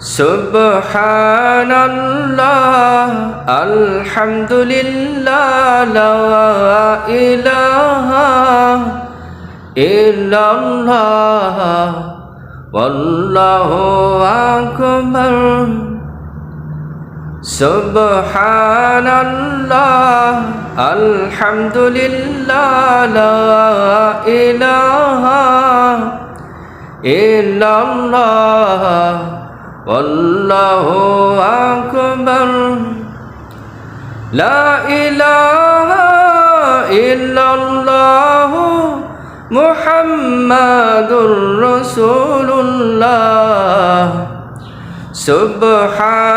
سبحان الله الحمد لله لا إله إلا الله والله أكبر سبحان الله الحمد لله لا إله إلا الله আল্লাহু আকবার। লা ইলাহা ইল্লাল্লাহ মুহাম্মাদুর রাসূলুল্লাহ। সুবহানাল্লাহ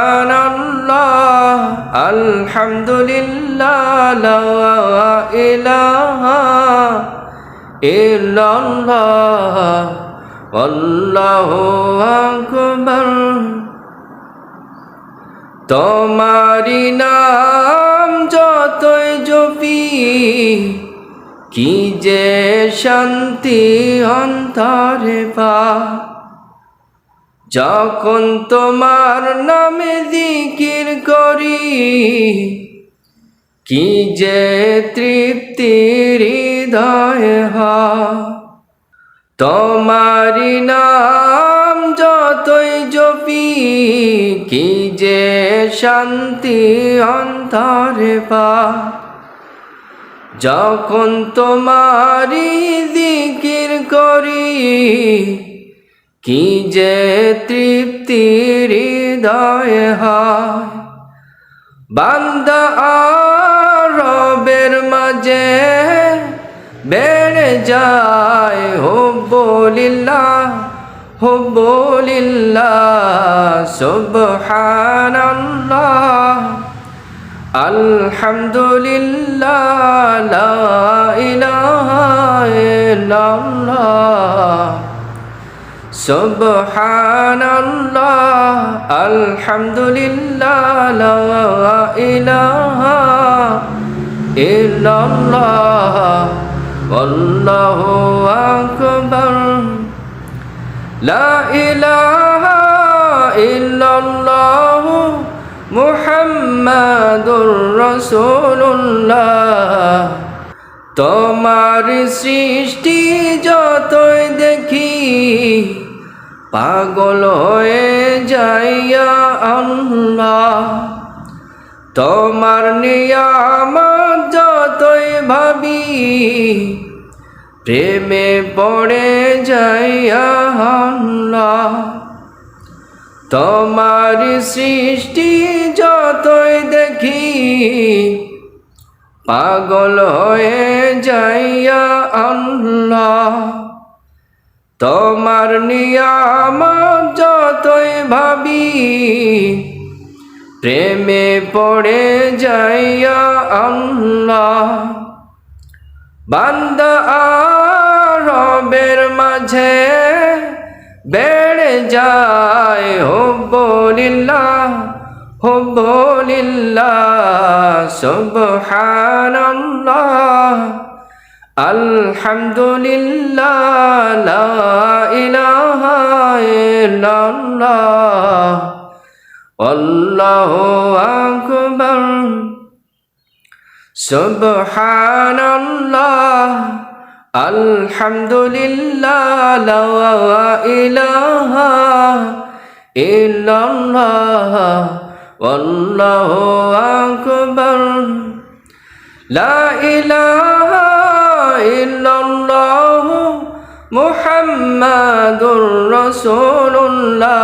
আলহামদুলিল্লাহ লা ইলাহা ইল্লাল্লাহ। আল্লাহু আকবার। তোমারি নাম যতই জপি, কি যে শান্তি অন্তরে পা। যখন তোমার নামে জিকির করি, কি যে তৃপ্তির হৃদয় হয় তোমারি নাম যতই জপি, কি যে শান্তি অন্তরে পা। যখন তোমারি দিকির করি, কি যে তৃপ্তি হৃদয় হয়। বান্দা আর রবের মাঝে বেড়ে যায় হব্বলিল্লাহ হব্বলিল্লাহ সুবহানাল্লাহ আলহামদুলিল্লাহ লা ইলাহা ইল্লাল্লাহ সুবহানাল্লাহ আলহামদুলিল্লাহ লা ইলাহা ইল্লাল্লাহ والله أكبر لا إله إلا الله محمد رسول الله তোমার সৃষ্টি যতই দেখি পাগল হয়ে যাইয়া আল্লাহ তোমার নিয়ামত যতই ভাবি, প্রেমে পড়ে যাইয়া আল্লাহ। তোমার সৃষ্টি যতই দেখি, পাগল হয়ে যাইয়া আল্লাহ। তোমার নিয়ামত যতই ভাবি প্রেমে পড়ে যাইয়া আল্লাহ। বান্দা আরবের মাঝে বেড়ে যায়। হব্বলিল্লাহ হব্বলিল্লাহ, সুবহানাল্লাহ। আলহামদুলিল্লাহ, লা ইলাহা ইল্লাল্লাহ। والله أكبر سبحان الله الحمد لله لا إله إلا الله والله أكبر لا إله إلا الله মুহাম্মাদুর রসুল্লাহ